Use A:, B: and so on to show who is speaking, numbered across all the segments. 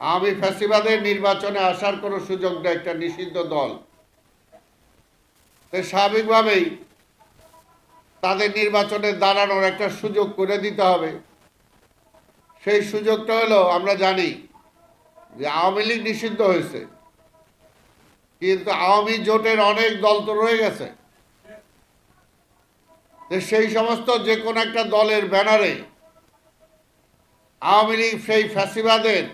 A: আমি ফ্যাসিবাদের নির্বাচনে আসার কোনো সুযোগ নেই, একটা নিষিদ্ধ দল। স্বাভাবিকভাবেই তাদের নির্বাচনে দাঁড়ানোর একটা সুযোগ করে দিতে হবে। সেই সুযোগটা হলো, আমরা জানি যে আওয়ামী লীগ নিষিদ্ধ হয়েছে। কিন্তু আওয়ামী জোটের অনেক দল তো রয়ে গেছে। সেই সমস্ত যে কোনো একটা দলের ব্যানারে আওয়ামী লীগ, সেই ফ্যাসিবাদের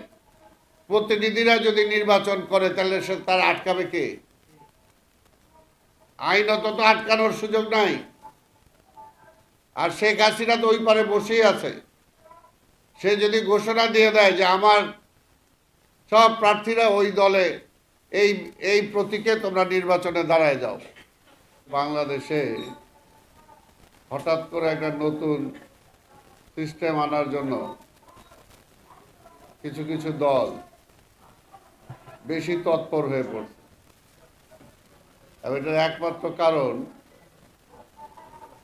A: প্রতিনিধিরা যদি নির্বাচন করে, তাহলে সে তার আটকাবে কে? আইনত তো আটকানোর সুযোগ নাই। আর শেখ হাসিনা তো ওই পারে বসেই আছে। সে যদি ঘোষণা দিয়ে দেয় যে আমার সব প্রার্থীরা ওই দলে, এই এই প্রতীকে তোমরা নির্বাচনে দাঁড়ায় যাও। বাংলাদেশে হঠাৎ করে একটা নতুন সিস্টেম আনার জন্য কিছু কিছু দল বেশি তৎপর হয়ে পড়ছে। এবং এটার একমাত্র কারণ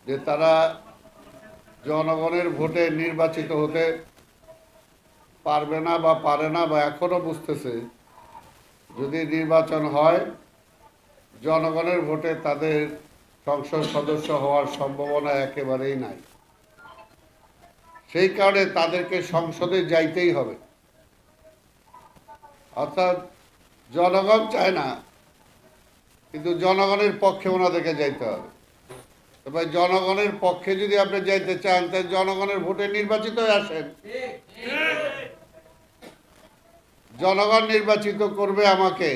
A: যে তারা জনগণের ভোটে নির্বাচিত হতে পারবে না বা পারে না বা এখনও বুঝতেছে, যদি নির্বাচন হয়, জনগণের ভোটে তাদের সংসদ সদস্য হওয়ার সম্ভাবনা একেবারেই নাই। সেই কারণে তাদেরকে সংসদে যাইতেই হবে। অর্থাৎ জনগণ চায় না, কিন্তু জনগণের পক্ষে ওনাদেরকে যাইতে হবে। তবে জনগণের পক্ষে যদি আপনি যাইতে চান, তাহলে জনগণের ভোটে নির্বাচিত হয়ে আসেন। জনগণ নির্বাচিত করবে আমাকে,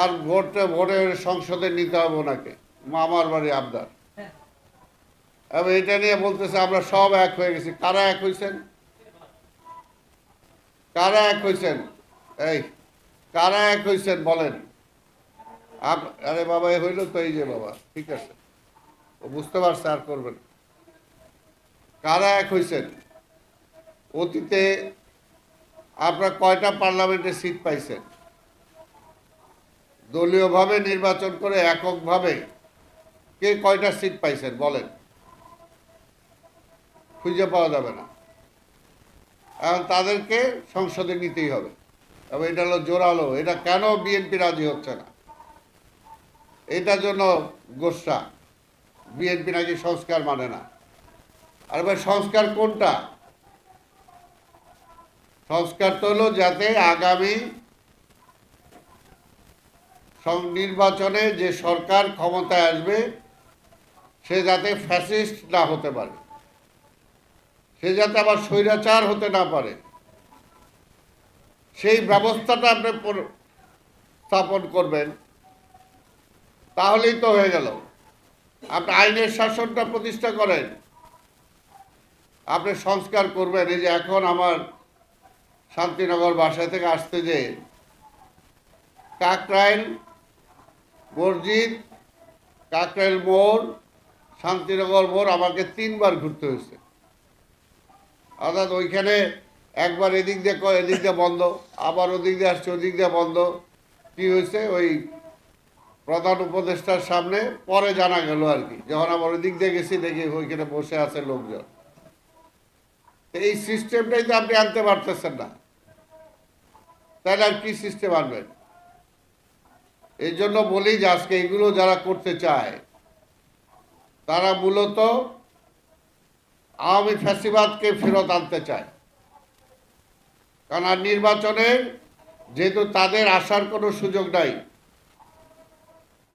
A: আর ভোটটা ভোটের সংসদে নিতে হবে ওনাকে, মামার বাড়ি আবদার। এবং এটা নিয়ে বলতেছে, আমরা সব এক হয়ে গেছি। কারা এক হয়েছেন কারা এক হয়েছেন এই কারা এক হয়েছেন বলেন? আরে বাবা, এ হইল তো এই যে বাবা, ঠিক আছে। ও বুঝতে পারছে, আর করবেন কারা এক হয়েছেন অতীতে আপনারা কয়টা পার্লামেন্টে সিট পাইছেন? দলীয়ভাবে নির্বাচন করে এককভাবে কে কয়টা সিট পাইছেন, বলেন। খুঁজে পাওয়া যাবে না। এখন তাদেরকে সংসদে নিতেই হবে। তবে এটা হলো জোরালো, এটা কেন বিএনপি রাজি হচ্ছে না? এটার জন্য গোসা, বিএনপি নাকি সংস্কার মানে না। আর ভাই, সংস্কার কোনটা? সংস্কার তো হলো যাতে আগামী নির্বাচনে যে সরকার ক্ষমতায় আসবে, সে যাতে ফ্যাসিস্ট না হতে পারে। সে যাতে আবার স্বৈরাচার হতে না পারে। সেই ব্যবস্থাটা আপনি স্থাপন করবেন, তাহলেই তো হয়ে গেল। আপনি আইনের শাসনটা প্রতিষ্ঠা করেন, আপনি সংস্কার করবেন। এই যে এখন আমার শান্তিনগর বাসা থেকে আসতে যে কাকরাইল মসজিদ, কাকরাইল মোড়, শান্তিনগর মোড় আমাকে তিনবার ঘুরতে হয়েছে। অর্থাৎ ওইখানে একবার এদিক দিয়ে এদিক দিয়ে বন্ধ, আবার ওদিক দিয়ে আসছে, ওদিক দিয়ে বন্ধ। কি হয়েছে? ওই প্রধান উপদেষ্টার সামনে পরে জানা গেল আর কি, যখন আবার ওদিক দিয়ে গেছি, দেখি ওইখানে বসে আছে লোকজন। এই সিস্টেমটাই তো আপনি আনতে পারতেছেন না। তাহলে আর কি সিস্টেম আনবেন? এই জন্য বলি যে আজকে এগুলো যারা করতে চায়, তারা মূলত আওয়ামী ফ্যাসিবাদকে ফেরত আনতে চায়। কারণ আর নির্বাচনে যেহেতু তাদের আসার কোনো সুযোগ নাই